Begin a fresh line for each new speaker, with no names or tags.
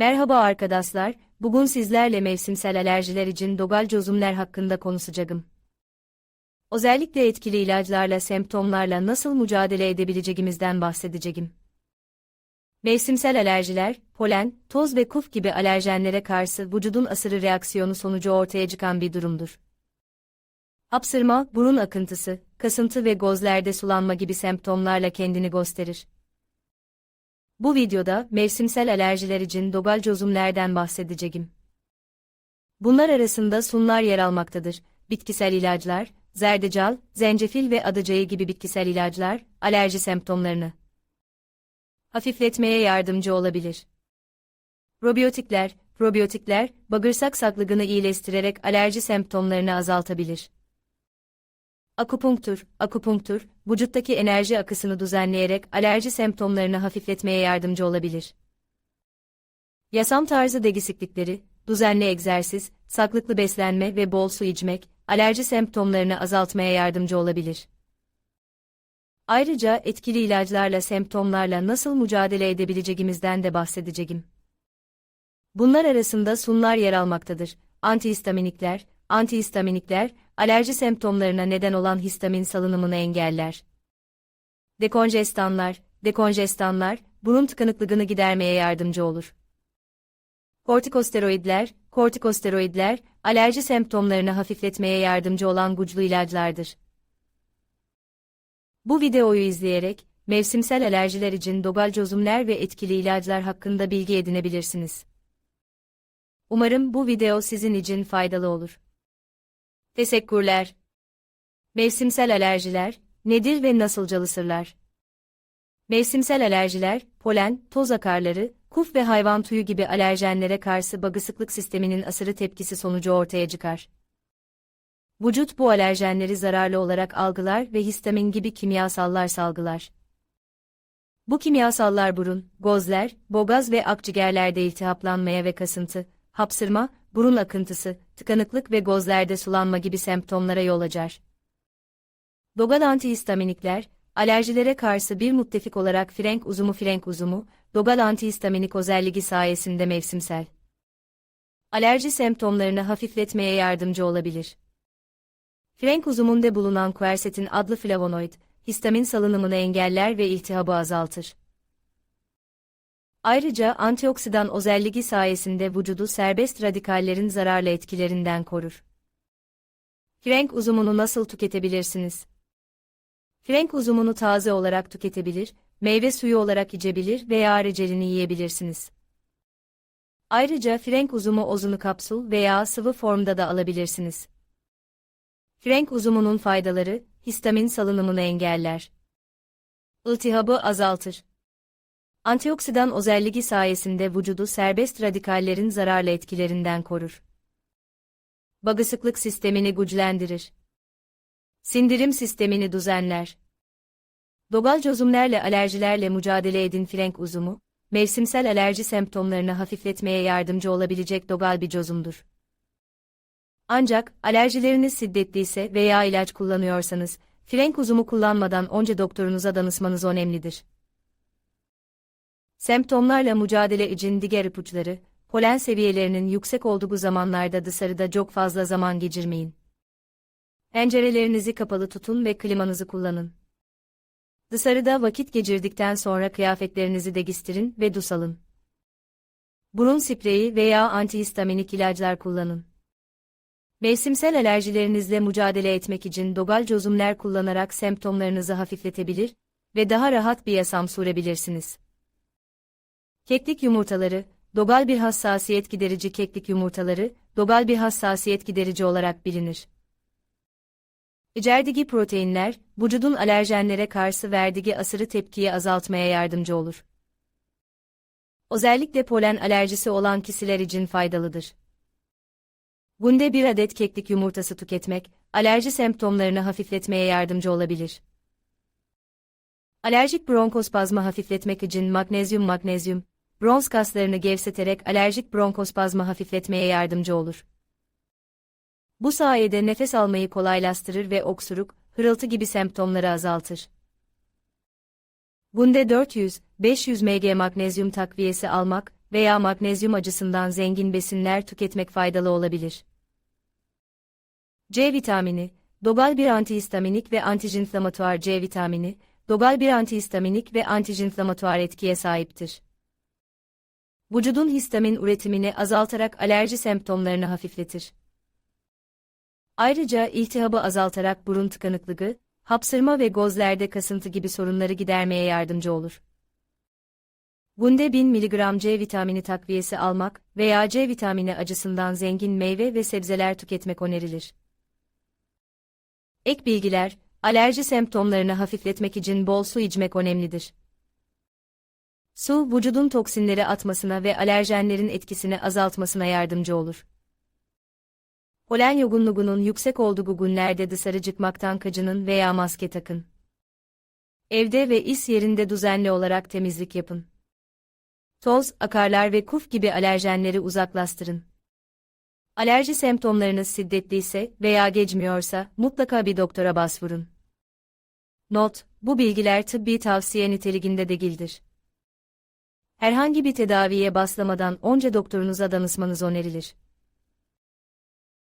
Merhaba arkadaşlar, bugün sizlerle mevsimsel alerjiler için dogal çözümler hakkında konuşacağım. Özellikle etkili ilaçlarla semptomlarla nasıl mücadele edebileceğimizden bahsedeceğim. Mevsimsel alerjiler, polen, toz ve kuf gibi alerjenlere karşı vücudun asırı reaksiyonu sonucu ortaya çıkan bir durumdur. Hapsırma, burun akıntısı, kasıntı ve gözlerde sulanma gibi semptomlarla kendini gösterir. Bu videoda mevsimsel alerjiler için dogal çözümlerden bahsedeceğim. Bunlar arasında sunlar yer almaktadır. Bitkisel ilaçlar, zerdeçal, zencefil ve adıcayı gibi bitkisel ilaçlar, alerji semptomlarını hafifletmeye yardımcı olabilir. Probiyotikler, probiyotikler, bağırsak sağlığını iyileştirerek alerji semptomlarını azaltabilir. Akupunktur, akupunktur, vücuttaki enerji akısını düzenleyerek alerji semptomlarını hafifletmeye yardımcı olabilir. Yaşam tarzı değişiklikleri, düzenli egzersiz, sağlıklı beslenme ve bol su içmek, alerji semptomlarını azaltmaya yardımcı olabilir. Ayrıca etkili ilaçlarla semptomlarla nasıl mücadele edebileceğimizden de bahsedeceğim. Bunlar arasında sunlar yer almaktadır. Antihistaminikler, antihistaminikler, alerji semptomlarına neden olan histamin salınımını engeller. Dekonjestanlar, dekonjestanlar, burun tıkanıklığını gidermeye yardımcı olur. Kortikosteroidler, kortikosteroidler, alerji semptomlarını hafifletmeye yardımcı olan güçlü ilaçlardır. Bu videoyu izleyerek, mevsimsel alerjiler için dogal çözümler ve etkili ilaçlar hakkında bilgi edinebilirsiniz. Umarım bu video sizin için faydalı olur. Teşekkürler. Mevsimsel alerjiler nedir ve nasıl çalışırlar? Mevsimsel alerjiler, polen, toz akarları, kuf ve hayvan tüyü gibi alerjenlere karşı bağışıklık sisteminin asırı tepkisi sonucu ortaya çıkar. Vücut bu alerjenleri zararlı olarak algılar ve histamin gibi kimyasallar salgılar. Bu kimyasallar burun, gözler, bogaz ve akciğerlerde iltihaplanmaya ve kasıntı, hapsırma, burun akıntısı, tıkanıklık ve gözlerde sulanma gibi semptomlara yol açar. Dogal antihistaminikler, alerjilere karşı bir müttefik olarak frenk uzumu frenk uzumu, dogal antihistaminik özelliği sayesinde mevsimsel. Alerji semptomlarını hafifletmeye yardımcı olabilir. Frenk uzumunda bulunan quercetin adlı flavonoid, histamin salınımını engeller ve iltihabı azaltır. Ayrıca antioksidan özelliği sayesinde vücudu serbest radikallerin zararlı etkilerinden korur. Frenk uzumunu nasıl tüketebilirsiniz? Frenk uzumunu taze olarak tüketebilir, meyve suyu olarak içebilir veya reçelini yiyebilirsiniz. Ayrıca frenk uzumu ozunu kapsül veya sıvı formda da alabilirsiniz. Frenk uzumunun faydaları, histamin salınımını engeller. İltihabı azaltır. Antioksidan özelliği sayesinde vücudu serbest radikallerin zararlı etkilerinden korur. Bağışıklık sistemini güçlendirir. Sindirim sistemini düzenler. Dogal çözümlerle alerjilerle mücadele edin frenk uzumu, mevsimsel alerji semptomlarını hafifletmeye yardımcı olabilecek dogal bir çözümdür. Ancak, alerjileriniz şiddetliyse veya ilaç kullanıyorsanız, frenk uzumu kullanmadan önce doktorunuza danışmanız önemlidir. Semptomlarla mücadele için diğer ipuçları, polen seviyelerinin yüksek olduğu zamanlarda dışarıda çok fazla zaman geçirmeyin. Pencerelerinizi kapalı tutun ve klimanızı kullanın. Dışarıda vakit geçirdikten sonra kıyafetlerinizi değiştirin ve duş alın. Burun spreyi veya antihistaminik ilaçlar kullanın. Mevsimsel alerjilerinizle mücadele etmek için dogal çözümler kullanarak semptomlarınızı hafifletebilir ve daha rahat bir yaşam sürebilirsiniz. Keklik yumurtaları, dogal bir hassasiyet giderici keklik yumurtaları, dogal bir hassasiyet giderici olarak bilinir. İçerdeki proteinler, vücudun alerjenlere karşı verdiği asırı tepkiyi azaltmaya yardımcı olur. Özellikle polen alerjisi olan kişiler için faydalıdır. Günde bir adet keklik yumurtası tüketmek, alerji semptomlarını hafifletmeye yardımcı olabilir. Alerjik bronkospazma hafifletmek için magnezyum magnezyum, bronz kaslarını gevşeterek alerjik bronkospazma hafifletmeye yardımcı olur. Bu sayede nefes almayı kolaylaştırır ve oksuruk, hırıltı gibi semptomları azaltır. Günde 400-500 mg magnezyum takviyesi almak, veya magnezyum açısından zengin besinler tüketmek faydalı olabilir. C vitamini, Dogal bir antihistaminik ve antijinflamatuar C vitamini, dogal bir antihistaminik ve antijinflamatuar etkiye sahiptir. Vücudun histamin üretimini azaltarak alerji semptomlarını hafifletir. Ayrıca iltihabı azaltarak burun tıkanıklığı, hapsırma ve gözlerde kasıntı gibi sorunları gidermeye yardımcı olur. Günde 1000 mg C vitamini takviyesi almak veya C vitamini acısından zengin meyve ve sebzeler tüketmek önerilir. Ek bilgiler, alerji semptomlarını hafifletmek için bol su içmek önemlidir. Su, vücudun toksinleri atmasına ve alerjenlerin etkisini azaltmasına yardımcı olur. Polen yogunluğunun yüksek olduğu günlerde dışarı çıkmaktan kaçının veya maske takın. Evde ve iş yerinde düzenli olarak temizlik yapın. Toz, akarlar ve kuf gibi alerjenleri uzaklaştırın. Alerji semptomlarınız şiddetliyse veya geçmiyorsa mutlaka bir doktora başvurun. Not: Bu bilgiler tıbbi tavsiye niteliğinde değildir. Herhangi bir tedaviye başlamadan önce doktorunuza danışmanız önerilir.